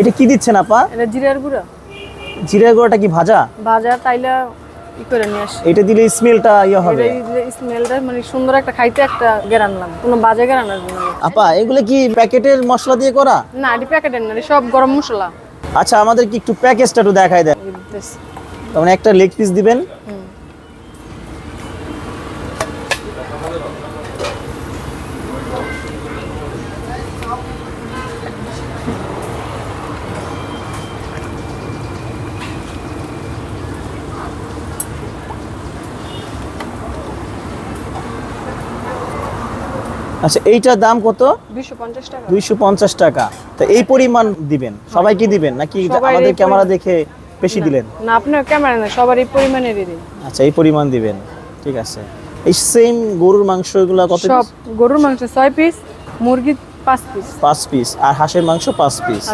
এটা কি দিচ্ছেন আপা? এটা জিরার গুঁড়া। জিরা গুঁড়াটা কি ভাজা? ভাজা তাইলে ই করে নিয়ে আসি। এটা দিলে স্মেলটা ইয়ে হবে। স্মেলটা মানে সুন্দর একটা খাইতে একটা গেরান নাম কোনো বাজে গেরান আসবে না। আপা এগুলো কি প্যাকেটের মশলা দিয়ে করা? না এটা প্যাকেটের না সব গরম মশলা। আচ্ছা আমাদের কি একটু প্যাকেজটা একটু দেখাই দেন। এই। তার মানে একটা লেগ পিস দিবেন। আচ্ছা এইটার দাম কত? দুইশো পঞ্চাশ টাকা। দুইশো পঞ্চাশ টাকা। তো এই পরিমাণ দিবেন। সবাই কি দিবেন? নাকি আমাদের ক্যামেরা দেখে বেশি দিলেন? না আপনার ক্যামেরা না সবার এই পরিমাণেরই দিন। আচ্ছা এই পরিমাণ দিবেন। ঠিক আছে। এই সেম গরুর মাংস এগুলো কত সব গরুর মাংস ছয় পিস মুরগি পাঁচ পিস পাঁচ পিস আর হাঁসের মাংস পাঁচ পিস